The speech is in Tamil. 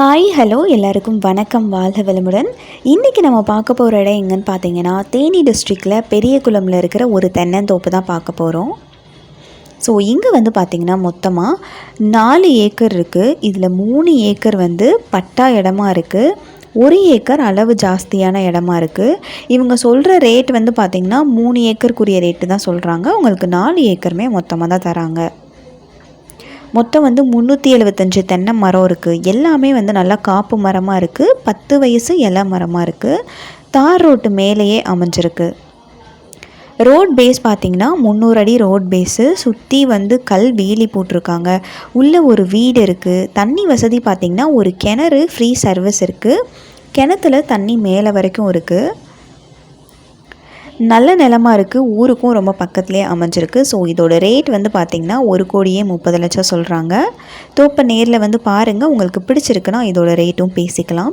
ஹாய் ஹலோ எல்லாருக்கும் வணக்கம் வாழ்க வளமுடன். இன்றைக்கி நம்ம பார்க்க போகிற இடம் எங்கன்னு பார்த்தீங்கன்னா தேனி டிஸ்ட்ரிக்டில் பெரியகுளமில் இருக்கிற ஒரு தென்னந்தோப்பு தான் பார்க்க போகிறோம் ஸோ இங்கே வந்து பார்த்திங்கன்னா மொத்தமாக நாலு ஏக்கர் இருக்குது இதில் மூணு ஏக்கர் வந்து பட்டா இடமா இருக்குது ஒரு ஏக்கர் அளவு ஜாஸ்தியான இடமா இருக்குது இவங்க சொல்கிற ரேட் வந்து பார்த்திங்கன்னா மூணு ஏக்கருக்குரிய ரேட்டு தான் சொல்கிறாங்க உங்களுக்கு நாலு ஏக்கருமே மொத்தமாக தான் தராங்க. மொத்தம் வந்து முந்நூற்றி எழுபத்தஞ்சு தென்னை மரம் இருக்குது எல்லாமே வந்து நல்லா காப்பு மரமாக இருக்குது பத்து வயசு இலை மரமாக இருக்குது தார் ரோட்டு மேலேயே அமைஞ்சிருக்கு. ரோட் பேஸ் பார்த்திங்கன்னா முந்நூறு அடி ரோட் பேஸு சுற்றி வந்து கல் வேலி போட்டிருக்காங்க. உள்ளே ஒரு வீடு இருக்குது தண்ணி வசதி பார்த்திங்கன்னா ஒரு கிணறு ஃப்ரீ சர்வீஸ் இருக்குது கிணத்துல தண்ணி மேலே வரைக்கும் இருக்குது நல்ல நிலமாக இருக்குது ஊருக்கும் ரொம்ப பக்கத்துலேயே அமைஞ்சிருக்கு. ஸோ இதோட ரேட் வந்து பார்த்திங்கன்னா ஒரு கோடியே முப்பது லட்சம் சொல்கிறாங்க தோப்பை நேரில் வந்து பாருங்கள் உங்களுக்கு பிடிச்சிருக்குன்னா இதோட ரேட்டும் பேசிக்கலாம்.